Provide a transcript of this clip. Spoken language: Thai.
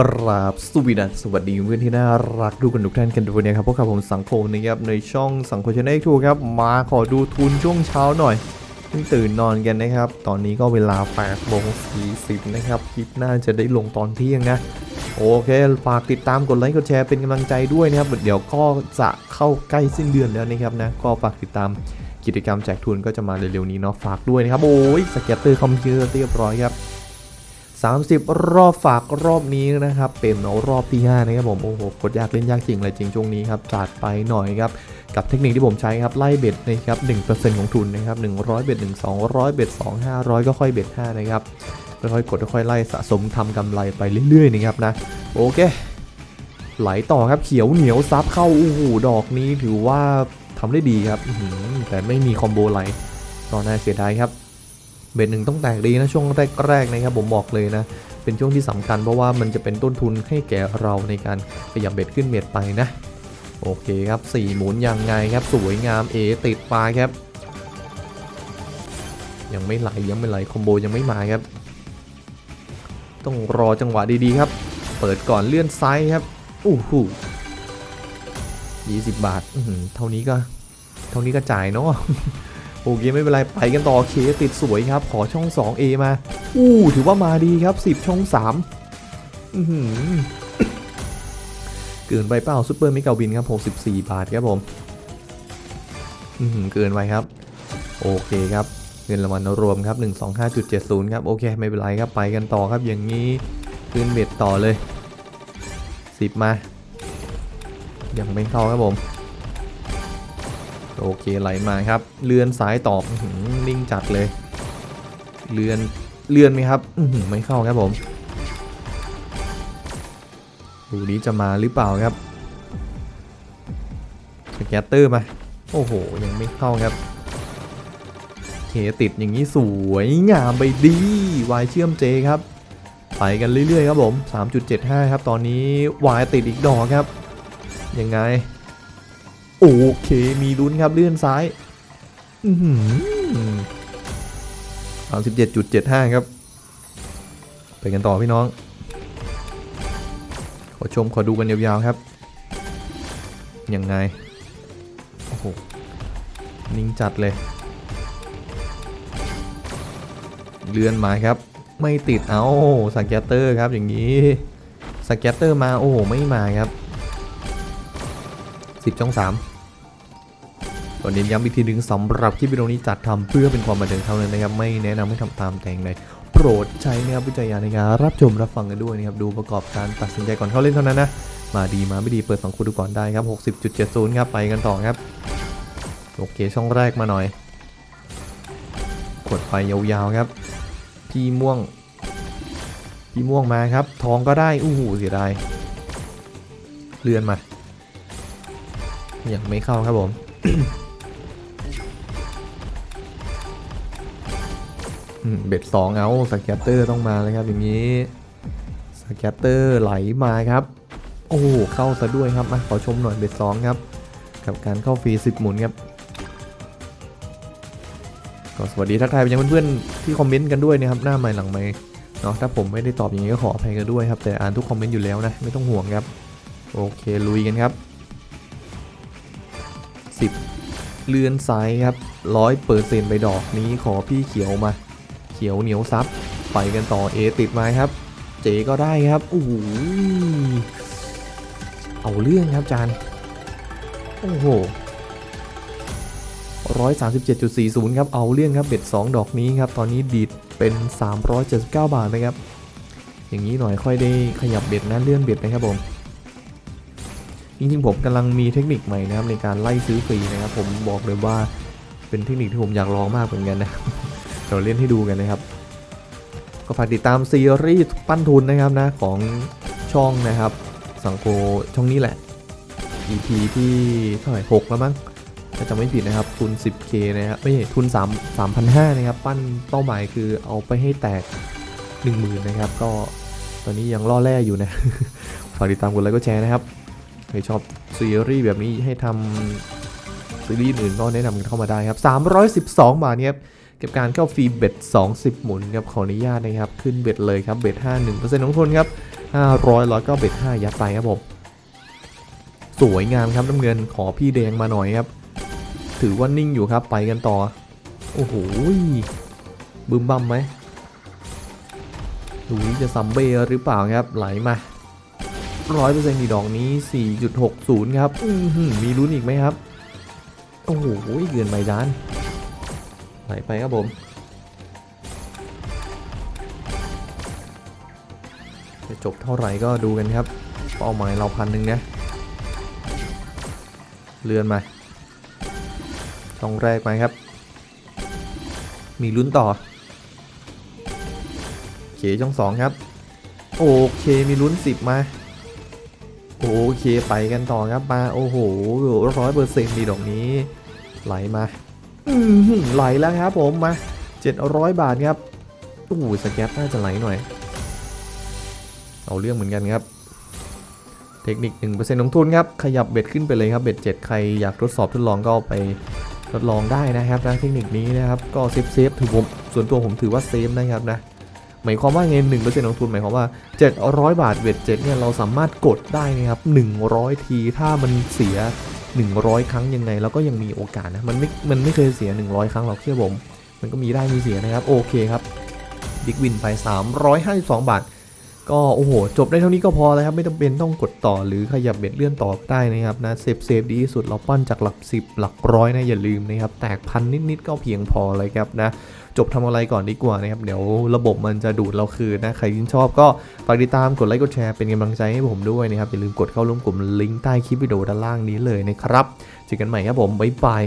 กราบสวีดัสสวัสดีเพื่อนที่น่ารักดูกันทุกท่านกันด้วยนะครับพวกกับผมสังคมนะครับในช่องสังโคชาแนลทูครับ มาขอดูทุนช่วงเช้าหน่อยเพิ่งตื่นนอนกันนะครับ ตอนนี้ก็เวลา8โมง40นะครับ คลิปน่าจะได้ลงตอนเที่ยงนะ โอเค ฝากติดตามกดไลค์กดแชร์เป็นกำลังใจด้วยนะครับ เดี๋ยวก็จะเข้าใกล้สิ้นเดือนแล้วนะครับนะ ก็ฝากติดตามกิจกรรมแจกทุนก็จะมาเร็วๆนี้เนาะฝากด้วยนะครับโอ้ยสเก็ตเตอร์คอมพิวเตอร์เรียบร้อยครับ 30 รอบฝากรอบนี้นะครับ เป็นรอบที่ 5 นะครับผม โอ้โหกดยากเล่นยากจริงเลยจริงช่วงนี้ครับจัดไปหน่อยครับ กับเทคนิคที่ผมใช้ครับไล่เบ็ดนะครับ 1%ของทุนนะครับ 100 เบ็ด 1 200 เบ็ด 2 500 ก็ค่อยเบ็ด 5 นะครับค่อยๆกดค่อยๆไล่สะสมทำกำไรไปเรื่อยๆนะครับนะ โอเค ไหลต่อครับเขียวเหนียวซับเข้าอู้หูดอกนี้ถือว่าทำได้ดีครับแต่ไม่มีคอมโบไหลตอนน่าเสียดายครับ เบ็ดหนึ่งต้องแตกดีนะช่วงแรกๆนะครับผมบอกเลยนะ เป็นช่วงที่สำคัญเพราะว่ามันจะเป็นต้นทุนให้แก่เราในการขยับเบ็ดขึ้นเบ็ดไปนะ โอเคครับสี่หมุนยังไงครับสวยงามเอติดปลาครับ ยังไม่ไหลยังไม่ไหลคอมโบยังไม่มาครับ ต้องรอจังหวะดีๆครับ เปิดก่อนเลื่อนไซ้ายครับอู้หูยี่สิบบาทเท่านี้ก็ เท่านี้ก็จ่ายเนาะ โอเคไม่เป็นไรไปกันต่อเคติดสวยครับ ขอช่อง 2A มา อู้ถือว่ามาดีครับ 10 ช่อง 3 อื้อหือเกินไปเปล่าซูเปอร์มิกาวินครับ 64 บาทครับผม อื้อหือเกินไปครับ โอเคครับ เงินรางวัลรวมครับ 125.70 ครับ โอเคไม่เป็นไรครับไปกันต่อครับอย่างนี้ขึ้นเบ็ดต่อเลย 10 มา ยังไม่เข้าครับผม โอเคไหลมาครับ เลื่อนซ้ายตอบอื้อหือนิ่งจัดเลย เลื่อนเลื่อนไหมครับไม่เข้าครับผมดูนี้จะมาหรือเปล่าครับสแกตเตอร์มา โอ้โห ยังไม่เข้าครับเคติดอย่างนี้สวยงามไปดีวายเชื่อมเจครับไปกันเรื่อยๆครับผม 3.75 ครับ ตอนนี้วายติดอีกดอกครับ ยังไง โอเค มีลุ้นครับเลื่อนซ้ายอือหือ37.75ครับ ไปกันต่อพี่น้อง ขอชมขอดูกันยาวๆครับ ยังไง โอ้โห นิ่งจัดเลย เลื่อนมาครับ ไม่ติด เอาสแกตเตอร์ครับอย่างนี้สแกตเตอร์มา โอ้โห ไม่มาครับ 10ช่อง3 ตอนนี้ย้ำอีกทีหนึ่งสำหรับคลิปวิดีโอนี้จัดทำเพื่อเป็นความบันเทิงเท่านั้นนะครับ ไม่แนะนำให้ทำตามแต่งใดโปรดใช้นะครับวิจารณญาในการรับชมรับฟังกันด้วยนะครับดูประกอบการตัดสินใจก่อนเข้าเล่นเท่านั้นนะมาดีมาไม่ดีเปิดสองคูดูก่อนได้ครับ60.70ครับไปกันต่อครับโอเคช่องแรกมาหน่อยกดไปยาวๆครับ พี่ม่วง พี่ม่วงมาครับ ทองก็ได้อู้หูเสียดายเลื่อนมายังไม่เข้าครับผม เบ็ดสองเอาสแกตเตอร์ต้องมาเลยครับอย่างนี้สแกตเตอร์ไหลมาครับ โอ้เข้าซะด้วยครับมาขอชมหน่อยเบ็ดสองครับ กับการเข้าฟรีสิบหมุนครับก็สวัสดีทักทายไปยังเพื่อนๆที่คอมเมนต์กันด้วยนะครับหน้าใหม่หลังใหม่เนาะถ้าผมไม่ได้ตอบอย่างนี้ก็ขออภัยกันด้วยครับ แต่อ่านทุกคอมเมนต์อยู่แล้วนะไม่ต้องห่วงครับ โอเคลุยกันครับ 10 เลื่อนซ้ายครับร้อยเปอร์เซ็นต์ไปดอกนี้ขอพี่เขียวมา ขียวเหนียวซับไปกันต่อเอติดไม้ครับ เจก็ได้ครับโอ้โหเอาเรื่องครับจานโอ้โหร้อยสามสิบเจ็ดจุดสี่ศูนย์ครับเอาเรื่องครับเบ็ดสองดอกนี้ครับตอนนี้ดีดเป็นสามร้อยเจ็ดสิบเก้าบาทนะครับ อย่างนี้หน่อยค่อยได้ขยับเบ็ดนะเลื่อนเบ็ดนะครับผมจริงๆผมกำลังมีเทคนิคใหม่นะครับในการไล่ซื้อฟรีนะครับ ผมบอกเลยว่าเป็นเทคนิคที่ผมอยากลองมากเหมือนกันนะ เราเล่นให้ดูกันนะครับ ก็ฝากติดตามซีรีส์ปั้นทุนนะครับนะของช่องนะครับ สังโกช่องนี้แหละ EP ที่เท่าไหร่6แล้วมั้งถ้าจำไม่ผิดนะครับทุน 10k นะครับไม่ใช่ทุน 3 3,500นะครับ ปั้นเป้าหมายคือเอาไปให้แตก 10,000นะครับ ก็ตอนนี้ยังล่อแร่อยู่นะ ฝากติดตามกดไลค์กดแชร์นะครับใครชอบซีรีส์แบบนี้ให้ทำซีรีส์อื่นก็แนะนำกันเข้ามาได้ครับ 312 บาทเนี่ยครับเก็บการเข้าฟรีเบ็ด20 หมุนครับขออนุญาตนะครับ ขึ้นเบ็ดเลยครับเบ็ด5 1%ของทุนครับ500ร้อยก็เบ็ด5ยัดไปครับผมสวยงามครับน้ำเงินขอพี่แดงมาหน่อยครับ ถือว่านิ่งอยู่ครับไปกันต่อ โอ้โหบึมบัมไหมดูนี่จะซัมเบอร์หรือเปล่าครับไหลมาร้อยเปอร์เซ็นต์ดีดอกนี้ 4.60 ครับอือหือมีลุ้นอีกไหมครับ โอ้โหเกินไปจาน ไหลไปครับผมจะจบเท่าไหร่ก็ดูกันครับ เป้าหมายเราพันหนึ่งนะ เลื่อนมาช่องแรกไปครับ มีลุ้นต่อโอเคช่องสองครับ โอเคมีลุ้นสิบมา โอเคไปกันต่อครับมา โอ้โหร้อยเปอร์เซ็นต์ดีดอกนี้ ไหลมา ไหลแล้วครับผมมา 700 บาทครับโอ้โหสแกปน่าจะไหลหน่อย เอาเรื่องเหมือนกันครับ เทคนิค1%ลงทุนครับ ขยับเบ็ดขึ้นไปเลยครับเบ็ด7 ใครอยากทดสอบทดลองก็ไปทดลองได้นะครับนะเทคนิคนี้นะครับ ก็เซฟเซฟถือผมส่วนตัวผมถือว่าเซฟนะครับนะหมายความว่าไง1%ลงทุนหมายความว่า 700 บาทเบ็ด7เนี่ยเราสามารถกดได้นะครับ100 ทีถ้ามันเสีย 100 ครั้งยังไงเราก็ยังมีโอกาสนะมันไม่มันไม่เคยเสีย 100 ครั้งหรอกเชื่อผม มันก็มีได้มีเสียนะครับ โอเคครับบิ๊กวินไป 352 บาท ก็โอ้โห จบได้เท่านี้ก็พอแล้วครับ ไม่จำเป็นต้องกดต่อหรือขยับเบ็ดเลื่อนต่อก็ได้นะครับนะเซฟเซฟดีที่สุดเราปั้นจากหลัก 10 หลักร้อยนะอย่าลืมนะครับ แตกพันนิดๆก็เพียงพอเลยครับนะ จบทำอะไรก่อนดีกว่านะครับ เดี๋ยวระบบมันจะดูดเราคืนนะ ใครที่ชอบก็ฝากติดตามกดไลค์กดแชร์เป็นกำลังใจให้ผมด้วยนะครับ อย่าลืมกดเข้าร่วมกลุ่มลิงก์ใต้คลิปวิดีโอด้านล่างนี้เลยนะครับ เจอกันใหม่ครับผม บ๊ายบาย